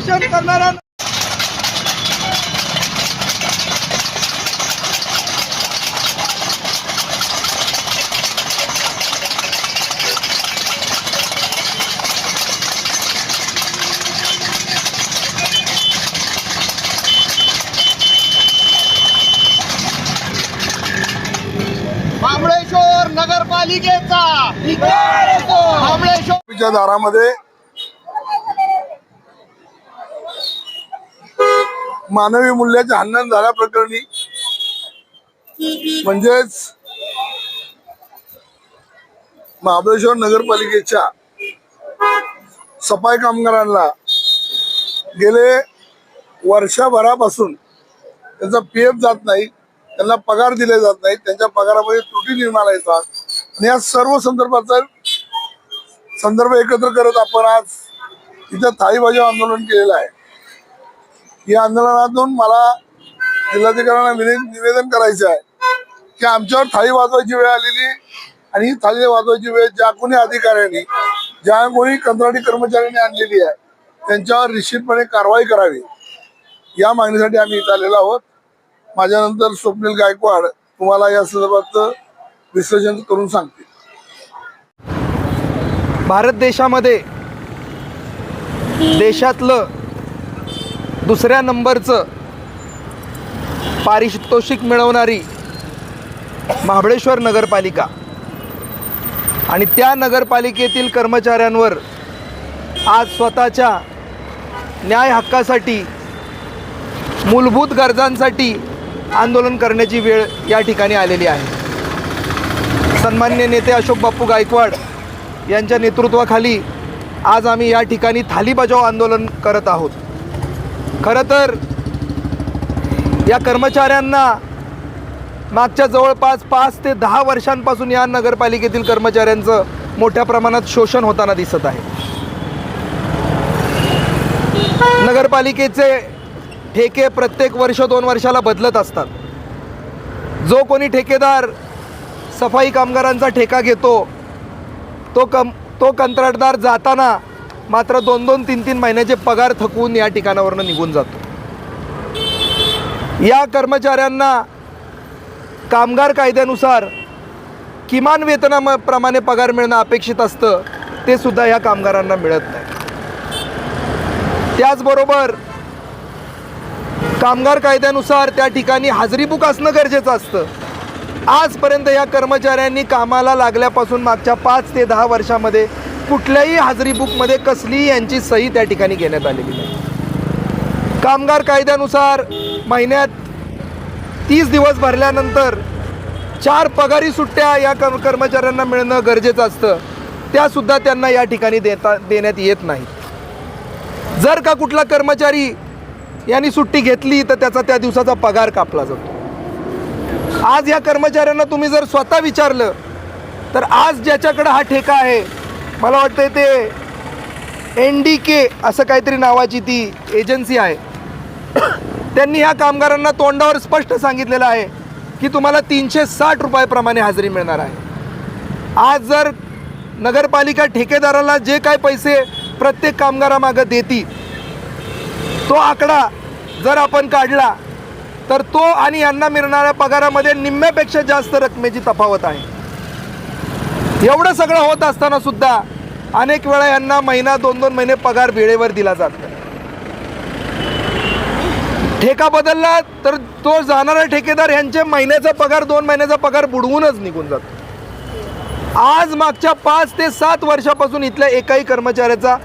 शोषण करणारा महाबळेश्वर नगरपालिकेचा. दारामध्ये मानवी मूल्याचे हनन झाल्याप्रकरणी म्हणजेच महाबळेश्वर नगरपालिकेच्या सफाई कामगारांना गेले वर्षभरापासून त्यांचा पी एफ जात नाही त्यांना पगार दिले जात नाही त्यांच्या पगारामध्ये त्रुटी निर्माण येतात आणि या सर्व संदर्भाचा संदर्भ एकत्र करत आपण आज इथं थाळी आंदोलन केलेलं आहे या आंदोलनातून मला जिल्हाधिकाऱ्यांना विने- निवेदन करायचं आहे की आमच्यावर थाळी वाजवायची वेळ आलेली आणि ही थाळी वाजवायची वेळ ज्या कोणी अधिकाऱ्यांनी ज्या कोणी कंत्राटी कर्मचाऱ्यांनी आणलेली आहे त्यांच्यावर निश्चितपणे कारवाई करावी. या मागणीसाठी आम्ही इथं आलेलो आहोत. माझ्यानंतर स्वप्नील गायकवाड तुम्हाला या संदर्भात विसर्जन करून सांगते भारत देशामध्ये देशातलं दुसऱ्या नंबरचं पारितोषिक मिळवणारी महाबळेश्वर नगरपालिका. आणि त्या नगरपालिकेतील कर्मचाऱ्यांवर आज स्वतःच्या न्याय हक्कासाठी मूलभूत गरजांसाठी आंदोलन करण्याची वेळ या ठिकाणी आलेली आहे. सन्मान्य नेते अशोक बाप्पू गायकवाड यांच्या नेतृत्वाखाली आज आम्ही या ठिकाणी थाली बजाव आंदोलन करत आहोत. खरं तर या कर्मचाऱ्यांना मागच्या जवळपास पाच ते दहा वर्षांपासून या नगरपालिकेतील कर्मचाऱ्यांचं मोठ्या प्रमाणात शोषण होताना दिसत आहे. नगरपालिकेचे ठेके प्रत्येक वर्ष दोन वर्षाला बदलत असतात. जो कोणी ठेकेदार सफाई कामगारांचा ठेका घेतो तो कम तो कंत्राटदार जाताना मात्र दोन दोन तीन तीन महिन्याचे पगार थकवून या ठिकाणावरनं निघून जातो. या कर्मचाऱ्यांना कामगार कायद्यानुसार किमान वेतनाप्रमाणे पगार मिळणं अपेक्षित असतं ते सुद्धा या कामगारांना मिळत नाही. त्याचबरोबर कामगार कायद्यानुसार त्या ठिकाणी हाजरी बुक असणं गरजेचं असतं. आजपर्यंत या कर्मचाऱ्यांनी कामाला लागल्यापासून मागच्या पाच ते दहा वर्षामध्ये कुठल्याही हाजरी बुकमध्ये कसलीही यांची सही त्या ठिकाणी घेण्यात आलेली नाही. कामगार कायद्यानुसार महिन्यात तीस दिवस भरल्यानंतर चार पगारी सुट्ट्या या कर्म कर्मचाऱ्यांना मिळणं गरजेचं असतं. त्यासुद्धा त्यांना या ठिकाणी देता देण्यात येत नाही. जर का कुठला कर्मचारी यांनी सुट्टी घेतली तर त्याचा त्या दिवसाचा पगार कापला जातो. आज या कर्मचाऱ्यांना तुम्ही जर स्वतः विचारलं तर आज ज्याच्याकडं हा ठेका आहे मला वाटतं ते एन डी के असं काहीतरी नावाची ती एजन्सी आहे. त्यांनी ह्या कामगारांना तोंडावर स्पष्ट सांगितलेलं आहे की तुम्हाला तीनशे साठ रुपयाप्रमाणे हजेरी मिळणार आहे. आज जर नगरपालिका ठेकेदाराला जे काय पैसे प्रत्येक कामगारामागं देती तो आकडा जर आपण काढला तर तो आणि यांना मिळणाऱ्या पगारामध्ये निम्म्यापेक्षा जास्त रकमेची तफावत आहे. एवढं सगळं होत असताना सुद्धा अनेक वेळा यांना महिना दोन दोन महिने पगार वेळेवर दिला जात. नाही ठेका बदलला तर तो जाणारा ठेकेदार यांचे महिन्याचा पगार दोन महिन्याचा पगार बुडवूनच निघून जातो. आज मागच्या पाच ते सात वर्षापासून इथल्या एकाही कर्मचाऱ्याचा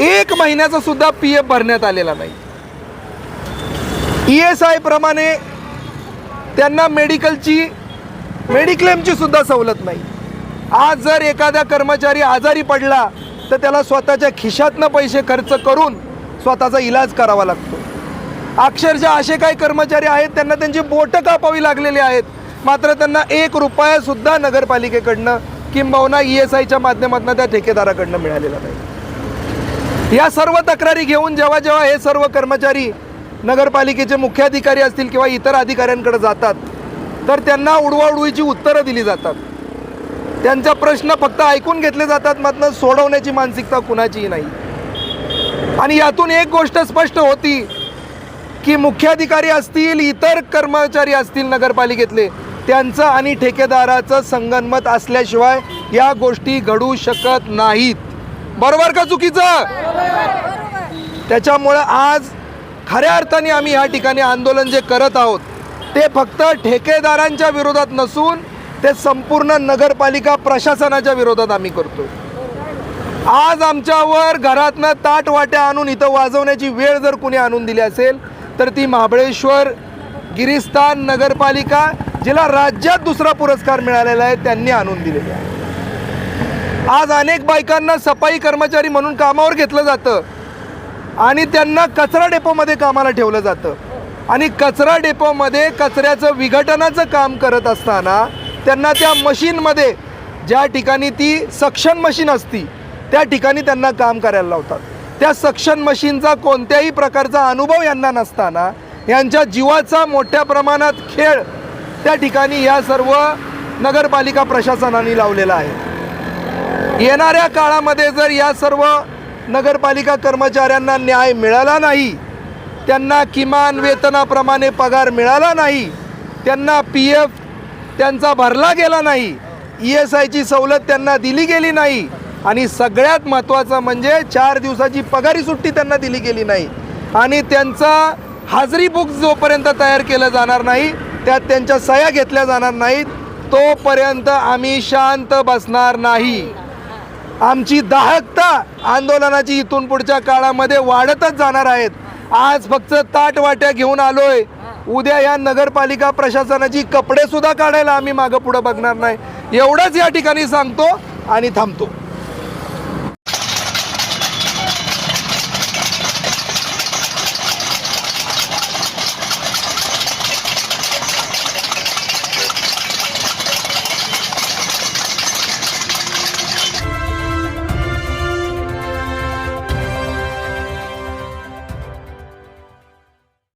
एक महिन्याचा सुद्धा पी एफ भरण्यात आलेला नाही. ई एस आयप्रमाणे त्यांना मेडिकलची मेडिक्लेमची सुद्धा सवलत नाही. आज जर एखादा कर्मचारी आजारी पडला तर त्याला स्वतःच्या खिशातनं पैसे खर्च करून स्वतःचा इलाज करावा लागतो. अक्षरशः असे काही कर्मचारी आहेत त्यांना त्यांची बोटं कापावी लागलेली आहेत. मात्र त्यांना एक रुपयासुद्धा नगरपालिकेकडनं किंबहुना ई एस आयच्या माध्यमातून त्या ठेकेदाराकडनं मिळालेला नाही. या सर्व तक्रारी घेऊन जेव्हा जेव्हा हे सर्व कर्मचारी नगरपालिकेचे मुख्याधिकारी असतील किंवा इतर अधिकाऱ्यांकडे जातात तर त्यांना उडवाउडवीची उत्तरं दिली जातात. त्यांचा प्रश्न फक्त ऐकून घेतले जातात मात्र सोडवण्याची मानसिकता कुणाचीही नाही. आणि यातून एक गोष्ट स्पष्ट होती की मुख्याधिकारी असतील इतर कर्मचारी असतील नगरपालिकेतले त्यांचं आणि ठेकेदाराचं संगनमत असल्याशिवाय या गोष्टी घडू शकत नाहीत. बरोबर का चुकीचं? त्याच्यामुळं आज खऱ्या अर्थाने आम्ही या ठिकाणी आंदोलन जे करत आहोत ते फक्त ठेकेदारांच्या विरोधात नसून ते संपूर्ण नगरपालिका प्रशासनाच्या विरोधात आम्ही करतो आज आमच्यावर घरातनं ताट वाट्या आणून इथं वाजवण्याची वेळ जर कुणी आणून दिली असेल तर ती महाबळेश्वर गिरिस्थान नगरपालिका जिला राज्यात दुसरा पुरस्कार मिळालेला आहे त्यांनी आणून दिलेला आहे. आज अनेक बायकांना सफाई कर्मचारी म्हणून कामावर घेतलं जातं. आणि त्यांना कचरा डेपोमध्ये कामाला ठेवलं जातं. आणि कचरा डेपोमध्ये कचऱ्याचं विघटनाचं काम करत असताना त्यांना त्या मशीनमध्ये ज्या ठिकाणी ती सक्शन मशीन असती त्या ठिकाणी त्यांना काम करायला लावतात. त्या सक्शन मशीनचा कोणत्याही प्रकारचा अनुभव यांना नसताना यांच्या जीवाचा मोठ्या प्रमाणात खेळ त्या ठिकाणी या सर्व नगरपालिका प्रशासनाने लावलेला आहे. येणाऱ्या काळामध्ये जर या सर्व नगरपालिका कर्मचाऱ्यांना न्याय मिळाला नाही त्यांना किमान वेतनाप्रमाणे पगार मिळाला नाही त्यांना पी एफ त्यांचा भरला गेला नाही ई एस आयची सवलत त्यांना दिली गेली नाही आणि सगळ्यात महत्त्वाचं म्हणजे चार दिवसाची पगारी सुट्टी त्यांना दिली गेली नाही आणि त्यांचा हाजरी बुक जोपर्यंत तयार केलं जाणार नाही त्यात त्यांच्या सह्या घेतल्या जाणार नाहीत तोपर्यंत आम्ही शांत बसणार नाही. आमची दाहकता आंदोलनाची इथून पुढच्या काळामध्ये वाढतच जाणार आहेत. आज फक्त ताटवाट्या घेऊन आलोय. उद्या या नगरपालिका प्रशासनाची कपडे सुद्धा काढायला आम्ही मागं पुढं बघणार नाही. एवढंच या ठिकाणी सांगतो आणि थांबतो.